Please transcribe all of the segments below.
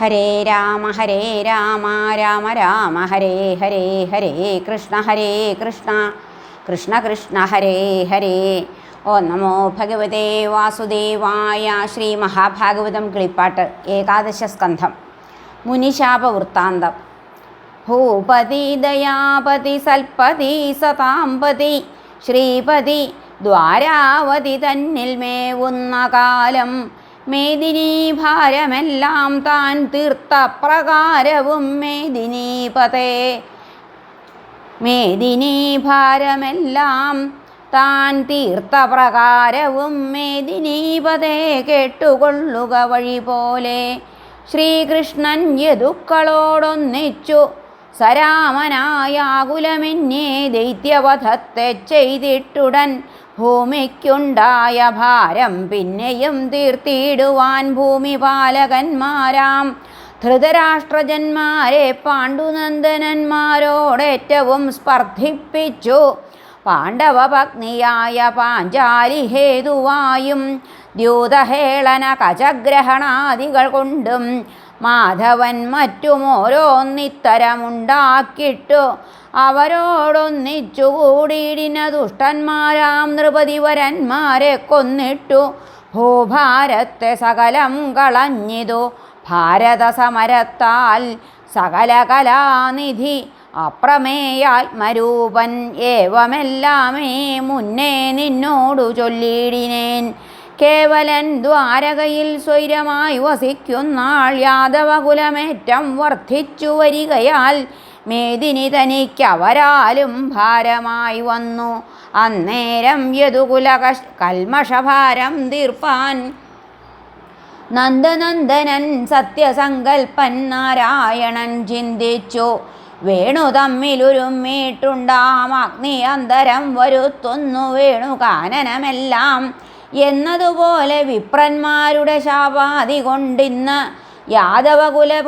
ഹരേ രാമ ഹരേ രാമ രാമ രാമ ഹരേ ഹരേ ഹരേ കൃഷ്ണ ഹരേ കൃഷ്ണ. കൃഷ്ണ കൃഷ്ണ ഹരേ ഹരേ. ഓ നമോ ഭഗവതേ വാസുദേവായ ശ്രീ മഹാഭാഗവതം കിളിപ്പാട്ട് ഏകാദശ സ്കന്ധം. മുനിശാപ വൃത്താന്തം. ഭൂപതി ദയാപതി സൽപതി സതാമ്പതി ശ്രീപതി ദ്വാരാവതി തന്നിൽ മേവുന്ന കാലം മേദിനീ ഭാരമെല്ലാം താൻ തീർത്ത പ്രകാരവും മേദിനീപതേ മേദിനി ഭാരമെല്ലാം താൻ തീർത്ത പ്രകാരവും മേദിനീപതേ കേട്ടുകൊള്ളുക വഴി പോലെ. ശ്രീകൃഷ്ണൻ യദുക്കളോടൊന്നിച്ചു സരാമനായാകുലമെന്നേ ദൈത്യവധത്തെ ചെയ്തിട്ടുടൻ ഭൂമിക്കുണ്ടായ ഭാരം പിന്നെയും തീർത്തിയിടുവാൻ ഭൂമിപാലകന്മാരാം. ധൃതരാഷ്ട്രജന്മാരെ പാണ്ഡുനന്ദനന്മാരോടേറ്റവും സ്പർദ്ധിപ്പിച്ചു. പാണ്ഡവപത്നിയായ പാഞ്ചാലി ഹേതുവായും ദ്യൂതഹേളന കചഗ്രഹണാദികൾ കൊണ്ടും മാധവൻ മറ്റും ഓരോന്നിത്തരമുണ്ടാക്കിട്ടു. അവരോടൊന്നിച്ചു കൂടിയിടിന ദുഷ്ടന്മാരാം നൃപതിവരന്മാരെ കൊന്നിട്ടു. ഭൂഭാരത്തെ സകലം കളഞ്ഞിതു. ഭാരത സമരത്താൽ സകല കലാനിധി. അപ്രമേയാത്മരൂപൻ ഏവമെല്ലാമേ മുന്നേ നിന്നോടു ചൊല്ലിയിടിനേൻ. കേവലൻ ദ്വാരകയിൽ സ്വൈരമായി വസിക്കുന്നാൾ യാദവകുലമേറ്റം വർദ്ധിച്ചു വരികയാൽ മേദിനി തനിക്കവരാലും ഭാരമായി വന്നു. അന്നേരം യദുകുല കൽമഷഭാരം തീർപ്പാൻ. നന്ദനന്ദനൻ സത്യസങ്കൽപ്പൻ നാരായണൻ ചിന്തിച്ചു. വേണു തമ്മിലുരുമ്മിട്ടുണ്ടാം അഗ്നി അന്തരം വരുത്തുന്നു വേണു കാനനമെല്ലാം എന്നതുപോലെ വിപ്രന്മാരുടെ ശാപാതി കൊണ്ടിന്ന് യാദവകുല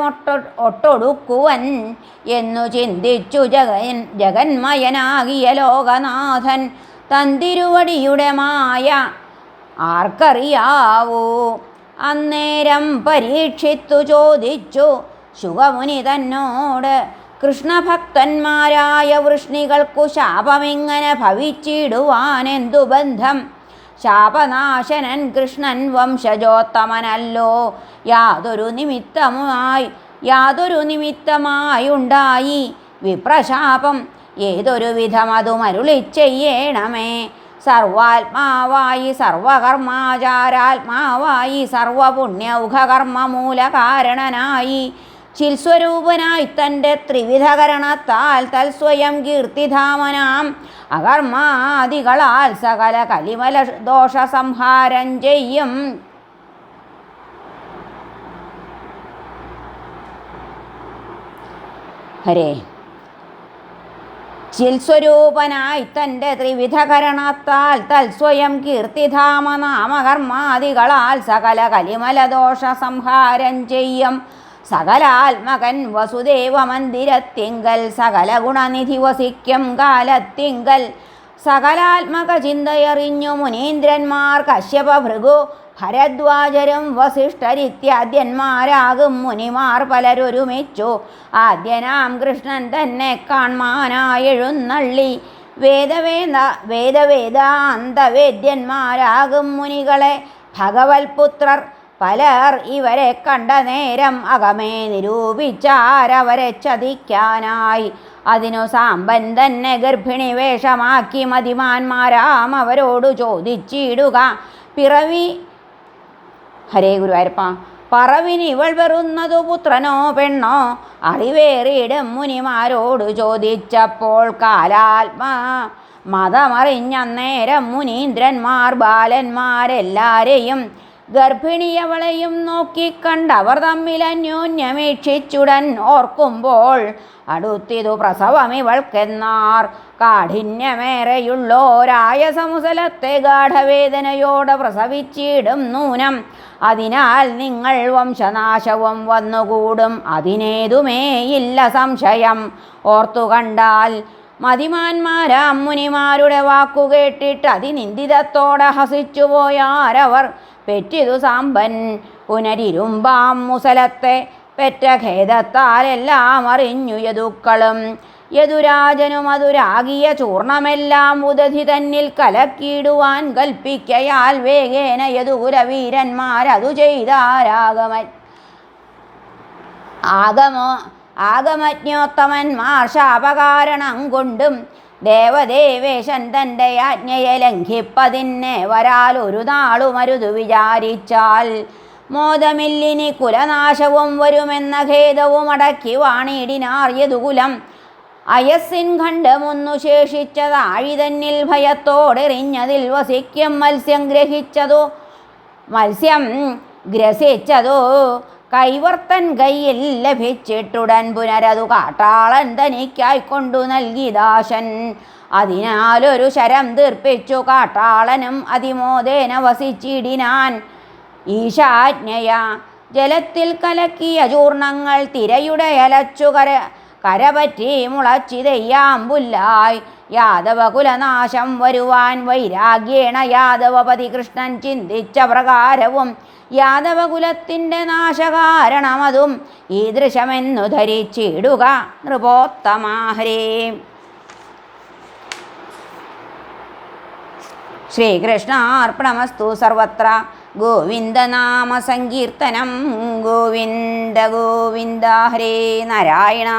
ഒട്ടൊടുക്കുവൻ എന്നു ചിന്തിച്ചു ജഗൻ ജഗന്മയനാകിയ ലോകനാഥൻ തന്തിരുവടിയുടെ മായ ആർക്കറിയാവൂ? അന്നേരം പരീക്ഷിത്തു ചോദിച്ചു ശുഖമുനി തന്നോട് കൃഷ്ണഭക്തന്മാരായ വൃഷ്ണികൾക്കു ശാപമിങ്ങനെ ഭവിച്ചിടുവാനെന്തു ബന്ധം? ശാപനാശനൻ കൃഷ്ണൻ വംശജോത്തമനല്ലോ. യാതൊരു നിമിത്തമായി യാതൊരു നിമിത്തമായുണ്ടായി വിപ്രശാപം ഏതൊരു വിധമതുമരുളി ചെയ്യണമേ. സർവാത്മാവായി സർവകർമാചാരാത്മാവായി സർവപുണ്യൗഘകർമ്മ മൂലകാരണനായി ചിൽസ്വരൂപനായി തന്റെ ത്രിവിധകരണത്താൽ തൽസ്വയം കീർത്തിധാമനാം. അകർമാദികളാൽ സകല കലിമല ദോഷ സംഹാരം ചെയ്യും. ഹരേ. ചിൽസ്വരൂപനായി തന്റെ ത്രിവിധകരണത്താൽ തൽസ്വയം കീർത്തിധാമനാമകർമാദികളാൽ സകല കലിമലദോഷ സംഹാരം ചെയ്യും. സകലാത്മകൻ വസുദേവ മന്ദിരത്തിങ്കൽ സകല ഗുണനിധി വസിക്കും കാലത്തിങ്കൽ. സകലാത്മക ചിന്തയറിഞ്ഞു മുനീന്ദ്രന്മാർ കശ്യപ ഭൃഗു ഭരദ്വാജരും വസിഷ്ഠരിത്യാദ്യന്മാരാകും മുനിമാർ പലരൊരുമിച്ചു. ആദ്യനാം കൃഷ്ണൻ തന്നെ കാൺമാനായെഴുന്നള്ളി വേദവേദ വേദവേദാന്തവേദ്യന്മാരാകും മുനികളെ ഭഗവത്പുത്രർ. പലർ ഇവരെ കണ്ട നേരം അകമേ നിരൂപിച്ചാരവരെ ചതിക്കാനായി. അതിനു സാമ്പൻ തന്നെ ഗർഭിണി വേഷമാക്കി മതിമാന്മാരാം അവരോട് ചോദിച്ചിടുക. പിറവി ഹരേ ഗുരുവായൂരപ്പ പറവിന് ഇവൾ വെറുന്നതു പുത്രനോ പെണ്ണോ? അറിവേറിയിടും മുനിമാരോട് ചോദിച്ചപ്പോൾ കാലാത്മാ മതമറിഞ്ഞന്നേരം മുനീന്ദ്രന്മാർ ബാലന്മാരെല്ലാരെയും ഗർഭിണിയവളെയും നോക്കിക്കണ്ടവർ തമ്മിൽ അന്യോന്യമേക്ഷിച്ചുടൻ ഓർക്കുമ്പോൾ അടുത്തിതു പ്രസവം ഇവൾക്കെന്നാർ കാഠിന്യമേറെയുള്ളോരായ സമുസലത്തെ ഗാഠവേദനയോടെ പ്രസവിച്ചിടും നൂനം. അതിനാൽ നിങ്ങൾ വംശനാശവും വന്നുകൂടും അതിനേതുമേയില്ല സംശയം. ഓർത്തു കണ്ടാൽ മതിമാന്മാരാം മുനിമാരുടെ വാക്കുകേട്ടിട്ട് അതിനിന്ദിതത്തോടെ ഹസിച്ചുപോയാരവർ പെറ്റിതു സാമ്പൻ പുനരിരുമ്പാം മുസലത്തെ പെറ്റ ഖേദത്താലെല്ലാം അറിഞ്ഞു യദുക്കളും. യദുരാജനും അതുരാകിയ ചൂർണമെല്ലാം ഉദധി തന്നിൽ കലക്കിയിടുവാൻ കൽപ്പിക്കയാൽ വേഗേന യദുകുലവീരന്മാരതു ചെയ്താരാഗമ ആഗമോ ആഗമജ്ഞോത്തമന്മാർ ശാപകാരണം കൊണ്ടും ദേവദേവേശൻ തന്റെ ആജ്ഞയെ ലംഘിപ്പതിന്നെ വരാൽ ഒരു നാളുമരുതു വിചാരിച്ചാൽ മോദമില്ലിനി കുലനാശവും വരുമെന്ന ഖേദവും അടക്കി വാണിടിനാർ യതുകുലം അയസ്സിൻ ഖണ്ഡമൊന്നു ശേഷിച്ചതാഴി തന്നിൽ ഭയത്തോടെറിഞ്ഞതിൽ വസിക്കും മത്സ്യം ഗ്രഹിച്ചതോ മത്സ്യം ഗ്രസിച്ചതോ കൈവർത്തൻ കയ്യിൽ ലഭിച്ചിട്ടുടൻ പുനരതു കാട്ടാളൻ തനിക്കായി കൊണ്ടു നൽകി ദാശൻ അതിനാലൊരു ശരം തീർപ്പിച്ചു കാട്ടാളനും അതിമോദേന വസിച്ചിടിനാൻ. ഈശാജ്ഞയ ജലത്തിൽ കലക്കിയ ചൂർണങ്ങൾ തിരയുടെ അലച്ചു കര കരപറ്റി മുളച്ചിതയ്യാം പുല്ലായി യാദവ കുലനാശം വരുവാൻ വൈരാഗ്യേണ യാദവപതി കൃഷ്ണൻ ചിന്തിച്ച പ്രകാരവും യാദവകുലത്തിന്റെ നാശകാരണമതും ഈദൃശമെന്നു ധരിച്ചിടുക നൃപോത്തമാഹരേ. ശ്രീകൃഷ്ണാർപ്പണമസ്തു സർവത്ര. ഗോവിന്ദനാമ സങ്കീർത്തനം ഗോവിന്ദ ഗോവിന്ദ ഹരേ നാരായണ.